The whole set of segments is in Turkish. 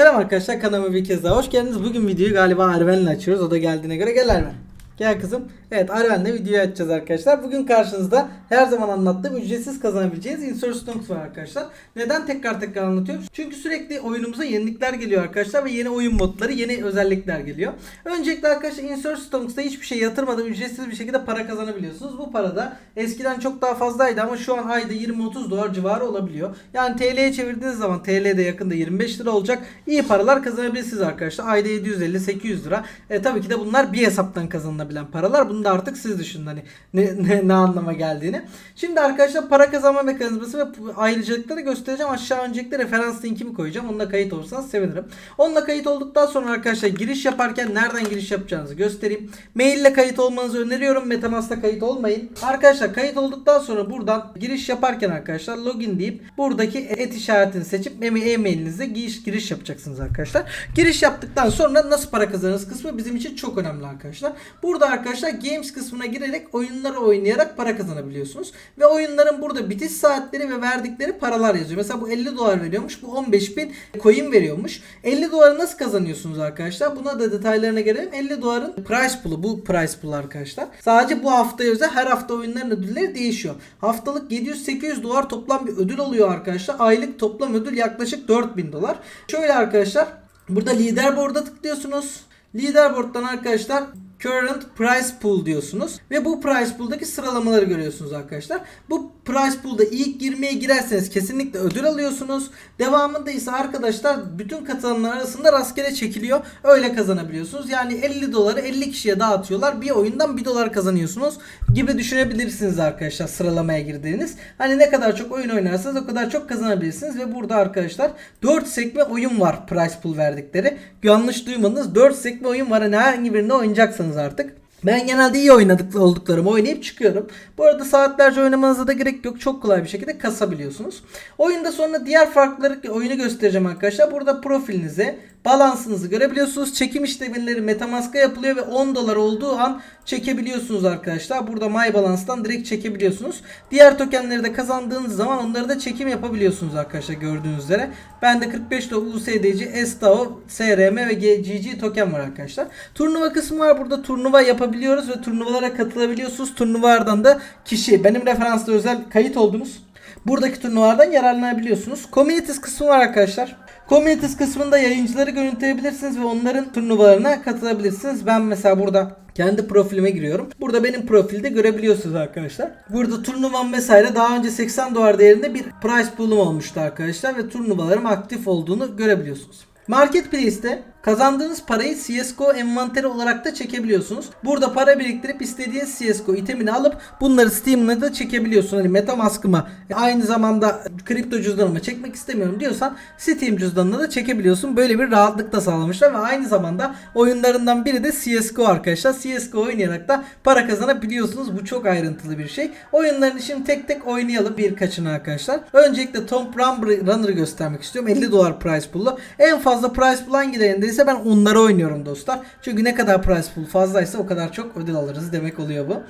Selam arkadaşlar kanalıma bir kez daha hoş geldiniz. Bugün videoyu galiba Arven'le açıyoruz. O da geldiğine göre gel Arven. Gel kızım. Evet Arven'le videoyu açacağız arkadaşlar. Bugün karşınızda her zaman anlattığım ücretsiz kazanabileceğiniz Insert Stonks var arkadaşlar. Neden tekrar tekrar anlatıyorum? Çünkü sürekli oyunumuza yenilikler geliyor arkadaşlar ve yeni oyun modları, yeni özellikler geliyor. Öncelikle arkadaşlar Insert Stonks'ta hiçbir şey yatırmadan ücretsiz bir şekilde para kazanabiliyorsunuz. Bu para da eskiden çok daha fazlaydı ama şu an ayda 20-30 dolar civarı olabiliyor. Yani TL'ye çevirdiğiniz zaman TL'de yakında 25 lira olacak. İyi paralar kazanabilirsiniz arkadaşlar. Ayda 750-800 lira. E, tabii ki de bunlar bir hesaptan kazanılabilen paralar. Bunu da artık siz düşünün hani ne, ne, ne anlama geldiğini. Şimdi arkadaşlar para kazanma mekanizması ve ayrıcalıkları göstereceğim. Aşağı öncelikle referans linkimi koyacağım. Onunla kayıt olursanız sevinirim. Onunla kayıt olduktan sonra arkadaşlar giriş yaparken nereden giriş yapacağınızı göstereyim. Maille kayıt olmanızı öneriyorum. Metamask'ta kayıt olmayın. Arkadaşlar kayıt olduktan sonra buradan giriş yaparken arkadaşlar login deyip buradaki et işaretini seçip e-mailinizle giriş, giriş yapacaksınız arkadaşlar. Giriş yaptıktan sonra nasıl para kazanırız kısmı bizim için çok önemli arkadaşlar. Burada arkadaşlar games kısmına girerek oyunları oynayarak para kazanabiliyorsunuz. Ve oyunların burada bitiş saatleri ve verdikleri paralar yazıyor. Mesela bu 50 dolar veriyormuş. Bu 15 bin coin veriyormuş. 50 doları nasıl kazanıyorsunuz arkadaşlar? Buna da detaylarına gelelim. 50 doların price pool'u. Bu price pool arkadaşlar. Sadece bu haftaya özel her hafta oyunların ödülleri değişiyor. Haftalık 700-800 dolar toplam bir ödül oluyor arkadaşlar. Aylık toplam ödül yaklaşık 4000 dolar. Şöyle arkadaşlar. Burada leaderboard'a tıklıyorsunuz. Leaderboard'dan arkadaşlar Current Price Pool diyorsunuz. Ve bu Price Pool'daki sıralamaları görüyorsunuz arkadaşlar. Bu Price Pool'da ilk girmeye girerseniz kesinlikle ödül alıyorsunuz. Devamında ise arkadaşlar bütün katılanlar arasında rastgele çekiliyor. Öyle kazanabiliyorsunuz. Yani 50 doları 50 kişiye dağıtıyorlar. Bir oyundan 1 dolar kazanıyorsunuz gibi düşünebilirsiniz arkadaşlar sıralamaya girdiğiniz. Hani ne kadar çok oyun oynarsanız o kadar çok kazanabilirsiniz. Ve burada arkadaşlar 4 sekme oyun var Price Pool verdikleri. Yanlış duymadınız 4 sekme oyun var. Hani herhangi birinde oynayacaksınız artık. Ben genelde iyi oynadık olduklarımı oynayıp çıkıyorum. Bu arada saatlerce oynamanıza da gerek yok. Çok kolay bir şekilde kasabiliyorsunuz. Oyunda sonra diğer farkları oyunu göstereceğim arkadaşlar. Burada profilinize, balansınızı görebiliyorsunuz. Çekim işlemleri Metamask'a yapılıyor ve 10 dolar olduğu an çekebiliyorsunuz arkadaşlar. Burada My Balance'dan direkt çekebiliyorsunuz. Diğer tokenleri de kazandığınız zaman onları da çekim yapabiliyorsunuz arkadaşlar gördüğünüz üzere. Bende 45 do USDC, STAO, SRM ve GG token var arkadaşlar. Turnuva kısmı var. Burada turnuva yapabiliyoruz ve turnuvalara katılabiliyorsunuz. Turnuvalardan da kişi benim referansla özel kayıt oldunuz. Buradaki turnuvalardan yararlanabiliyorsunuz. Communities kısmı var arkadaşlar. Communities kısmında yayıncıları görüntüleyebilirsiniz ve onların turnuvalarına katılabilirsiniz. Ben mesela burada kendi profilime giriyorum. Burada benim profilde görebiliyorsunuz arkadaşlar. Burada turnuvam vesaire daha önce 80 dolar değerinde bir prize pool'um olmuştu arkadaşlar ve turnuvalarım aktif olduğunu görebiliyorsunuz. Marketplace'te kazandığınız parayı CSGO envanteri olarak da çekebiliyorsunuz. Burada para biriktirip istediğiniz CSGO itemini alıp bunları Steam'la da çekebiliyorsun. Hani Metamask'ıma aynı zamanda kripto cüzdanıma çekmek istemiyorum diyorsan Steam cüzdanına da çekebiliyorsun. Böyle bir rahatlık da sağlamışlar ve aynı zamanda oyunlarından biri de CSGO arkadaşlar. CSGO oynayarak da para kazanabiliyorsunuz. Bu çok ayrıntılı bir şey. Oyunlarını şimdi tek tek oynayalım birkaçını arkadaşlar. Öncelikle Tomb Runner'ı göstermek istiyorum. 50 dolar price pool'u. En fazla price pool hangilerinde ise ben onları oynuyorum dostlar. Çünkü ne kadar price pool fazlaysa o kadar çok ödül alırız demek oluyor bu.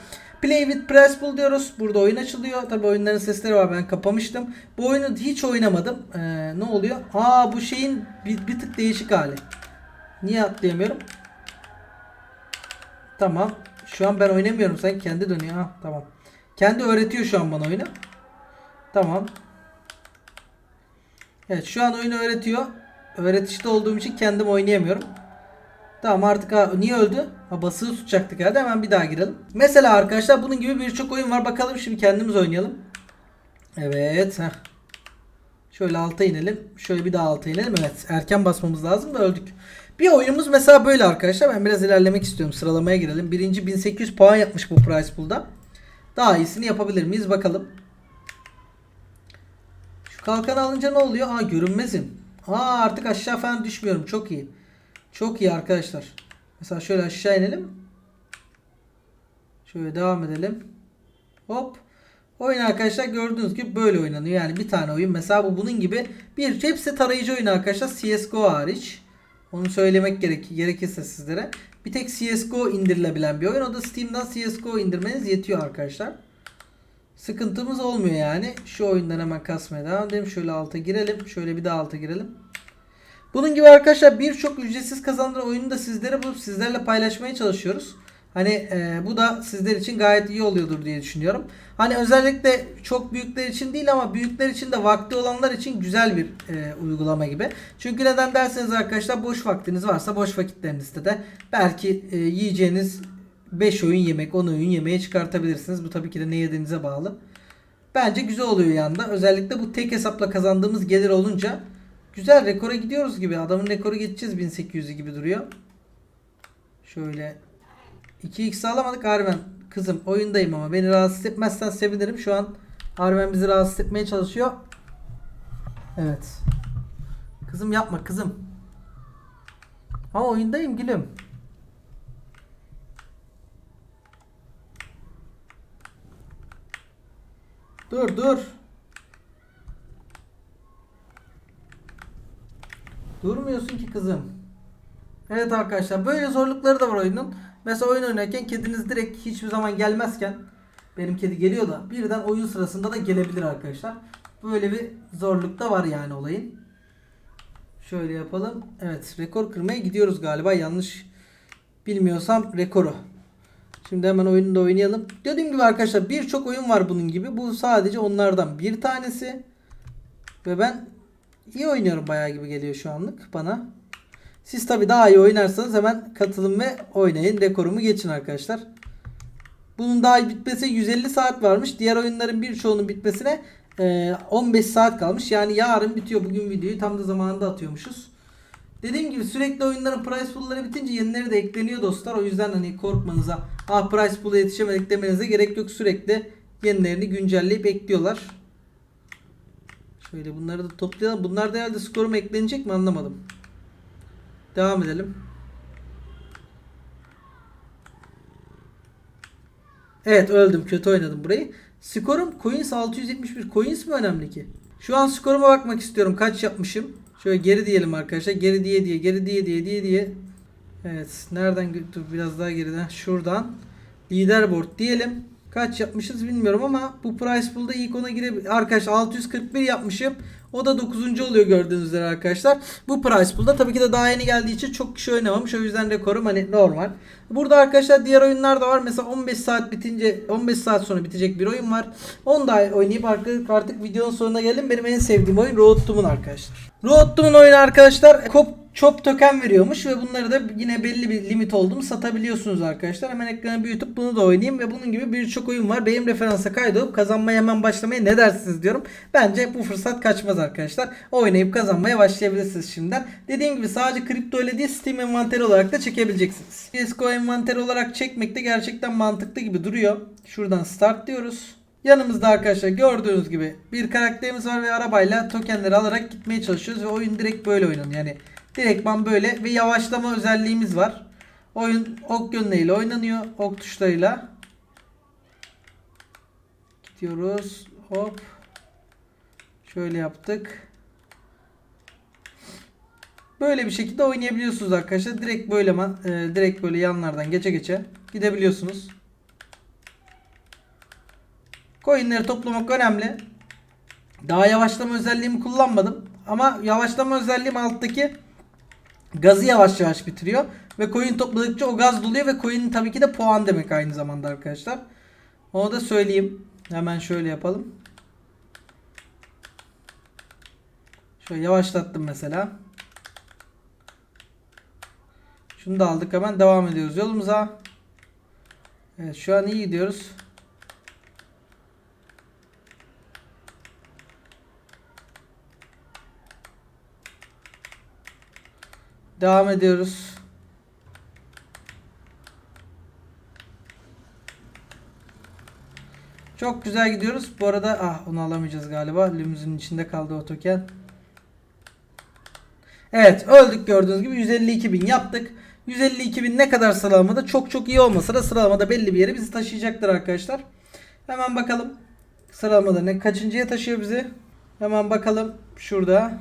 Play with price pool diyoruz. Burada oyun açılıyor. Tabi oyunların sesleri var ben kapamıştım. Bu oyunu hiç oynamadım. Ee, ne oluyor? Aa bu şeyin bir, bir tık değişik hali. Niye atlayamıyorum? Tamam. Şu an ben oynamıyorum. Sen kendi dönüyor. Ha, tamam. Kendi öğretiyor şu an bana oyunu. Tamam. Evet şu an oyunu öğretiyor. Öğretişte olduğum için kendim oynayamıyorum. Tamam artık ha, niye öldü? Ha basılı tutacaktık herhalde hemen bir daha girelim. Mesela arkadaşlar bunun gibi birçok oyun var. Bakalım şimdi kendimiz oynayalım. Evet. Heh. Şöyle alta inelim. Şöyle bir daha alta inelim. Evet erken basmamız lazım da öldük. Bir oyunumuz mesela böyle arkadaşlar. Ben biraz ilerlemek istiyorum. Sıralamaya girelim. Birinci 1800 puan yapmış bu price pool'da. Daha iyisini yapabilir miyiz bakalım. Şu kalkanı alınca ne oluyor? Aa görünmezim. Aa artık aşağı falan düşmüyorum. Çok iyi. Çok iyi arkadaşlar. Mesela şöyle aşağı inelim. Şöyle devam edelim. Hop. Oyun arkadaşlar gördüğünüz gibi böyle oynanıyor. Yani bir tane oyun. Mesela bu bunun gibi bir hepsi tarayıcı oyunu arkadaşlar. CSGO hariç. Onu söylemek gerek gerekirse sizlere. Bir tek CSGO indirilebilen bir oyun. O da Steam'den CSGO indirmeniz yetiyor arkadaşlar. Sıkıntımız olmuyor yani. Şu oyundan hemen kasmaya devam edelim. Şöyle alta girelim. Şöyle bir daha alta girelim. Bunun gibi arkadaşlar birçok ücretsiz kazandıran oyunu da sizlere bulup sizlerle paylaşmaya çalışıyoruz. Hani e, bu da sizler için gayet iyi oluyordur diye düşünüyorum. Hani özellikle çok büyükler için değil ama büyükler için de vakti olanlar için güzel bir e, uygulama gibi. Çünkü neden derseniz arkadaşlar boş vaktiniz varsa boş vakitlerinizde de belki e, yiyeceğiniz 5 oyun yemek 10 oyun yemeğe çıkartabilirsiniz. Bu tabii ki de ne yediğinize bağlı. Bence güzel oluyor yanda. Özellikle bu tek hesapla kazandığımız gelir olunca güzel rekora gidiyoruz gibi. Adamın rekoru geçeceğiz 1800'ü gibi duruyor. Şöyle 2x alamadık Arven. Kızım oyundayım ama beni rahatsız etmezsen sevinirim. Şu an Arven bizi rahatsız etmeye çalışıyor. Evet. Kızım yapma kızım. Ama oyundayım gülüm. Dur dur. Durmuyorsun ki kızım. Evet arkadaşlar böyle zorlukları da var oyunun. Mesela oyun oynarken kediniz direkt hiçbir zaman gelmezken benim kedi geliyor da birden oyun sırasında da gelebilir arkadaşlar. Böyle bir zorluk da var yani olayın. Şöyle yapalım. Evet rekor kırmaya gidiyoruz galiba yanlış bilmiyorsam rekoru. Şimdi hemen oyunu da oynayalım. Dediğim gibi arkadaşlar birçok oyun var bunun gibi. Bu sadece onlardan bir tanesi. Ve ben iyi oynuyorum bayağı gibi geliyor şu anlık bana. Siz tabi daha iyi oynarsanız hemen katılın ve oynayın. Rekorumu geçin arkadaşlar. Bunun daha bitmesi 150 saat varmış. Diğer oyunların birçoğunun bitmesine e, 15 saat kalmış. Yani yarın bitiyor bugün videoyu. Tam da zamanında atıyormuşuz. Dediğim gibi sürekli oyunların price pool'ları bitince yenileri de ekleniyor dostlar. O yüzden hani korkmanıza ah price pool'a yetişemedik demenize gerek yok. Sürekli yenilerini güncelleyip ekliyorlar. Şöyle bunları da toplayalım. Bunlar da herhalde skorum eklenecek mi anlamadım. Devam edelim. Evet öldüm. Kötü oynadım burayı. Skorum coins 671. Coins mi önemli ki? Şu an skoruma bakmak istiyorum. Kaç yapmışım? Şöyle geri diyelim arkadaşlar. Geri diye diye geri diye diye diye diye. Evet. Nereden dur biraz daha geriden. Şuradan. Leaderboard diyelim. Kaç yapmışız bilmiyorum ama bu price pool'da ilk ona girebilir. Arkadaşlar 641 yapmışım. O da 9. oluyor gördüğünüz üzere arkadaşlar. Bu price pool'da tabii ki de daha yeni geldiği için çok kişi oynamamış. O yüzden rekorum hani normal. Burada arkadaşlar diğer oyunlar da var. Mesela 15 saat bitince 15 saat sonra bitecek bir oyun var. Onu da oynayıp artık, artık videonun sonuna geldim. Benim en sevdiğim oyun Road arkadaşlar. Road Moon oyunu arkadaşlar kop çok token veriyormuş ve bunları da yine belli bir limit oldu mu satabiliyorsunuz arkadaşlar. Hemen ekranı büyütüp bunu da oynayayım ve bunun gibi birçok oyun var. Benim referansa kaydolup kazanmaya hemen başlamaya ne dersiniz diyorum. Bence bu fırsat kaçmaz arkadaşlar. Oynayıp kazanmaya başlayabilirsiniz şimdiden. Dediğim gibi sadece kripto ile değil Steam envanteri olarak da çekebileceksiniz. CSGO envanteri olarak çekmek de gerçekten mantıklı gibi duruyor. Şuradan start diyoruz. Yanımızda arkadaşlar gördüğünüz gibi bir karakterimiz var ve arabayla tokenleri alarak gitmeye çalışıyoruz ve oyun direkt böyle oynanıyor. Yani direktman böyle ve yavaşlama özelliğimiz var. Oyun ok yönleriyle oynanıyor. Ok tuşlarıyla. Gidiyoruz. Hop. Şöyle yaptık. Böyle bir şekilde oynayabiliyorsunuz arkadaşlar. Direkt böyle e, direkt böyle yanlardan geçe geçe gidebiliyorsunuz. Coinleri toplamak önemli. Daha yavaşlama özelliğimi kullanmadım. Ama yavaşlama özelliğim alttaki gazı yavaş yavaş bitiriyor. Ve coin topladıkça o gaz doluyor ve coin tabii ki de puan demek aynı zamanda arkadaşlar. Onu da söyleyeyim. Hemen şöyle yapalım. Şöyle yavaşlattım mesela. Şunu da aldık hemen devam ediyoruz yolumuza. Evet şu an iyi gidiyoruz. Devam ediyoruz. Çok güzel gidiyoruz. Bu arada ah onu alamayacağız galiba. Limuzinin içinde kaldı o token. Evet öldük gördüğünüz gibi 152 bin yaptık. 152 bin ne kadar sıralamada çok çok iyi olmasa da sıralamada belli bir yere bizi taşıyacaktır arkadaşlar. Hemen bakalım sıralamada ne kaçıncıya taşıyor bizi. Hemen bakalım şurada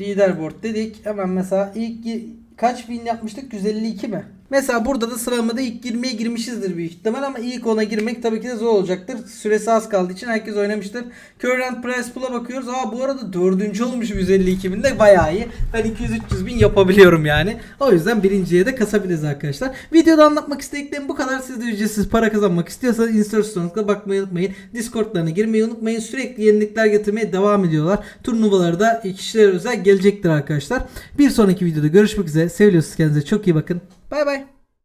leaderboard dedik. Hemen mesela ilk kaç bin yapmıştık? 152 mi? Mesela burada da sıralamada ilk 20'ye girmişizdir büyük ihtimal ama ilk 10'a girmek tabii ki de zor olacaktır. Süresi az kaldığı için herkes oynamıştır. Current Price Pool'a bakıyoruz. Aa bu arada dördüncü olmuş 152 binde bayağı iyi. Ben 200-300 bin yapabiliyorum yani. O yüzden birinciye de kasabiliriz arkadaşlar. Videoda anlatmak istediklerim bu kadar. Siz de ücretsiz para kazanmak istiyorsanız Instastore'a bakmayı unutmayın. Discord'larına girmeyi unutmayın. Sürekli yenilikler getirmeye devam ediyorlar. Turnuvaları da kişilere özel gelecektir arkadaşlar. Bir sonraki videoda görüşmek üzere. Seviyorsunuz kendinize çok iyi bakın. Bye bye.